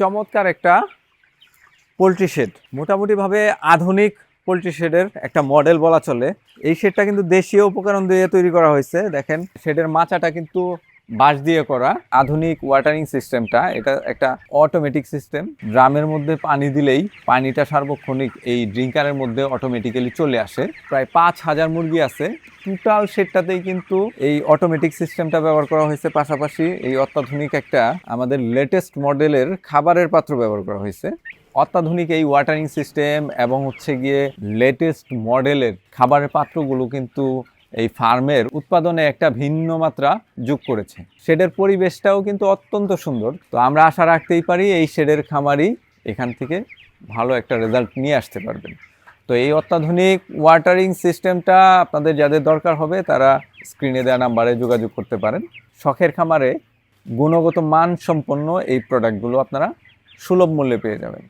চমৎকার একটা poultry shade. মোটামুটিভাবে আধুনিক পোলট্রি শেডের একটা মডেল বলা চলে। এই শেডটা কিন্তু দেশীয় উপকরণ দিয়ে তৈরি করা হয়েছে। দেখেন, শেডের মাচাটা কিন্তু বাঁশ দিয়ে করা আধুনিক ওয়াটারিং সিস্টেমটা এটা একটা অটোমেটিক সিস্টেম ড্রামের মধ্যে পানি দিলেই পানিটা সার্বক্ষণিক এই ড্রিঙ্কারের মধ্যে অটোমেটিক্যালি চলে আসে। প্রায় পাঁচ হাজার মুরগি আছে। টোটাল সেটটাতেই কিন্তু এই অটোমেটিক সিস্টেমটা ব্যবহার করা হয়েছে। পাশাপাশি এই অত্যাধুনিক একটা আমাদের লেটেস্ট মডেলের খাবারের পাত্র ব্যবহার করা হয়েছে। অত্যাধুনিক এই ওয়াটারিং সিস্টেম এবং হচ্ছে গিয়ে লেটেস্ট মডেলের খাবারের পাত্রগুলো কিন্তু এই ফার্মের উৎপাদনে একটা ভিন্ন মাত্রা যোগ করেছে। শেডের পরিবেশটাও কিন্তু অত্যন্ত সুন্দর। তো আমরা আশা রাখতেই পারি এই শেডের খামারই এখান থেকে ভালো একটা রেজাল্ট নিয়ে আসতে পারবেন। তো এই অত্যাধুনিক ওয়াটারিং সিস্টেমটা আপনাদের যাদের দরকার হবে তারা স্ক্রিনে দেওয়া নাম্বারে যোগাযোগ করতে পারেন। শখের খামারে গুণগত মান সম্পন্ন এই প্রোডাক্টগুলো আপনারা সুলভ মূল্যে পেয়ে যাবেন।